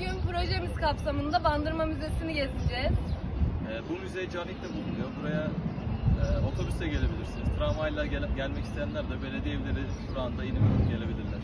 Bugün projemiz kapsamında Bandırma Müzesi'ni gezeceğiz. Ee, bu müze Canik'te bulunuyor. Buraya e, otobüsle gelebilirsiniz. Tramvayla gel- gelmek isteyenler de belediye evleri durağında inip gelebilirler.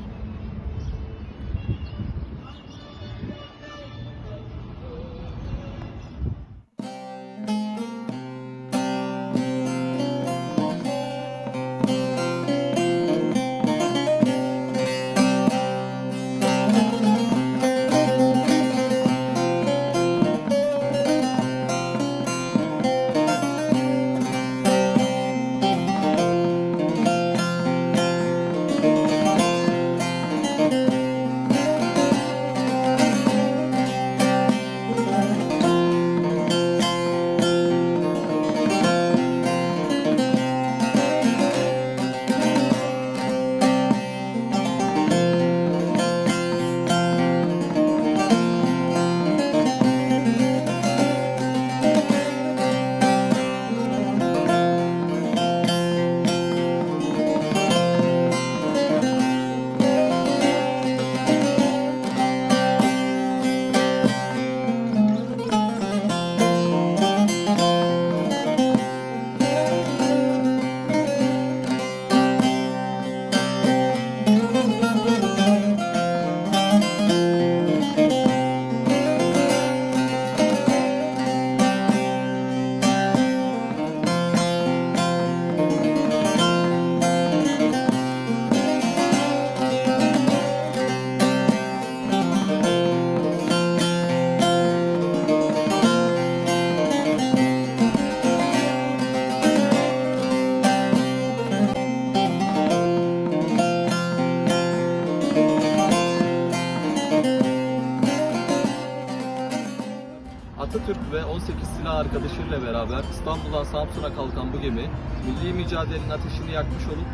Atatürk ve 18 silah arkadaşıyla beraber İstanbul'dan Samsun'a kalkan bu gemi, milli mücadelenin ateşini yakmış olup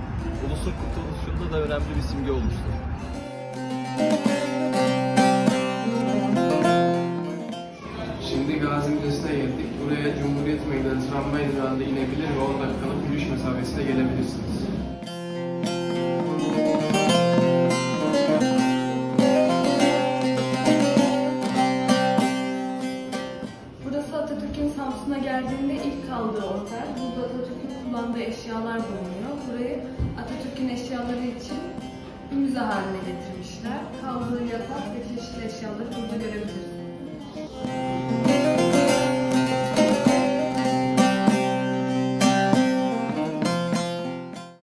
ulusun kurtuluşunda da önemli bir simge olmuştur. Şimdi Gazi geldik. Buraya Cumhuriyet Meydanı tramvay durağında inebilir ve 10 dakikalık yürüyüş mesafesine gelebilirsiniz. Atatürk'ün Samsun'a geldiğinde ilk kaldığı otel. Burada Atatürk'ün kullandığı eşyalar bulunuyor. Burayı Atatürk'ün eşyaları için bir müze haline getirmişler. Kaldığı yatak ve çeşitli eşyaları burada.